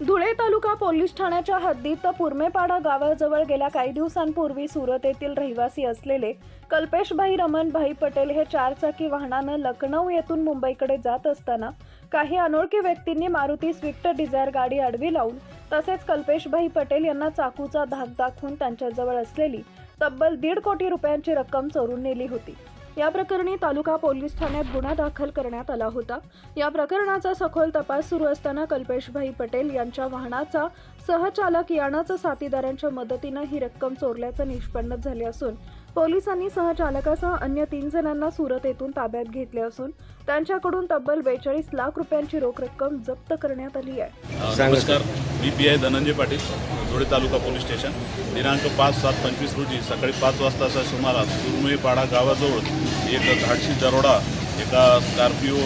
Dhule taluka police ठाण्याच्या हद्दीत पुरमेपाडा गावाजवळ गेल्या काही दिवसांपूर्वी सुरत येथील रहिवासी असलेले कल्पेशभाई रमणभाई पटेल हे चारचाकी वाहनानं लखनौ येथून मुंबईकडे जात असताना काही अनोळखी व्यक्तींनी मारुती स्विफ्ट डिझायर गाडी आडवी लावून तसेच कल्पेशभाई पटेल यांना चाकूचा धाक दाखवून त्यांच्याजवळ असलेली तब्बल दीड कोटी रुपयांची रक्कम चोरून नेली होती. या प्रकरणी तालुका पोलीस ठाण्यात गुन्हा दाखल करण्यात आला होता. या प्रकरणाचा सखोल तपास सुरू असताना कल्पेशभाई पटेल यांच्या वाहनाचा सहचालक यानाच साथीदारांच्या मदतीनं ही रक्कम चोरल्याचं निष्पन्न झाले असून पोलिसांनी सहचालकासह अन्य तीन जणांना सुरत येथून ताब्यात घेतले असून त्यांच्याकडून तब्बल बेचाळीस लाख रुपयांची रोख रक्कम जप्त करण्यात आली आहे. नमस्कार. मी P I Dhananjay Patil. Dhule taluka police station. दिनांक पाच सात पंचवीस रोजी सकाळी पाच वाजताच्या सुमारास कुरमेपाडा गावाजवळ एक धाडशी दरोडा एका स्कॉर्पिओ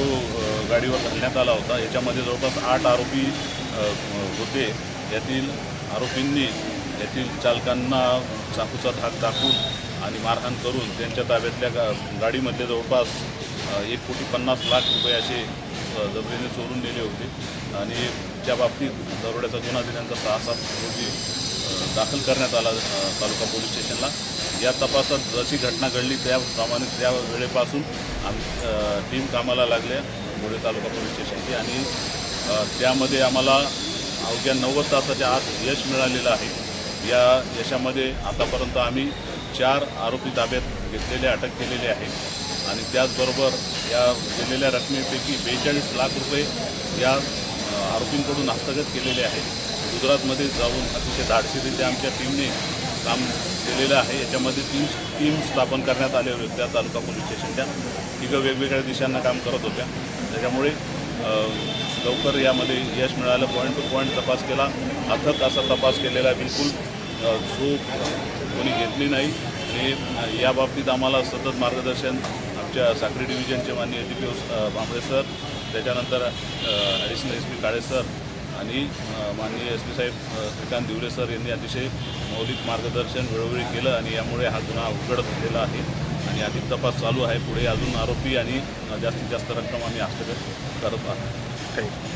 गाडीवर घालण्यात आला होता. याच्यामध्ये जवळपास आठ आरोपी होते. यातील आरोपींनी यातील चालकांना चाकूचा धाक दाखवून आणि मारहाण करून त्यांच्या ताब्यातल्या गा गाडीमध्ये जवळपास एक कोटी पन्नास लाख रुपये असे जबरीने चोरून नेले होते. आणि त्या बाबतीत दरोड्याचा गुन्हा दिल्यानंतर सहा सात रोजी दाखल करण्यात आला तालुका पोलीस स्टेशनला. या तपासात जशी घटना घडली त्याप्रमाणे त्या वेळेपासून आम टीम कामाला लागल्या धुळे तालुका पोलीस स्टेशनची. आणि त्यामध्ये आम्हाला अवघ्या नव्वद तासाच्या आत यश मिळालेलं आहे. या यशामध्ये आतापर्यंत आम्ही चार आरोपी ताब्यात घेतलेले अटक केलेले आहे. आणि त्याचबरोबर या दिलेल्या रकमेपैकी बेचाळीस लाख रुपये या आरोपींकडून हस्तगत केलेले आहेत गुजरातमध्ये जाऊन अतिशय धाडसीरित्या आमच्या टीमने काम केलेलं आहे. याच्यामध्ये तीन टीम स्थापन करण्यात आले होते. त्या तालुका पोलीस स्टेशनच्या. तिघं वेगवेगळ्या दिशांना काम करत होत्या. त्याच्यामुळे लवकर यामध्ये यश मिळालं. पॉईंट टू पॉईंट तपास केला. अथक असा तपास केलेला बिलकुल झोप कोणी घेतली नाही. आणि याबाबतीत या बाबतीत आम्हाला सतत मार्गदर्शन आमच्या साखरी डिव्हिजनचे माननीय D P O Bhambale sir त्याच्यानंतर additional S P Kale sir आणि माननीय एस पी साहेब श्रीकांत दिवरे सर यांनी अतिशय मौलिक मार्गदर्शन वेळोवेळी केलं आणि यामुळे हा गुन्हा उघड झालेला आहे आणि अधिक तपास चालू आहे. पुढे अजून आरोपी आणि जास्तीत जास्त रक्कम आम्ही हस्तगत करत आहोत. थँक्यू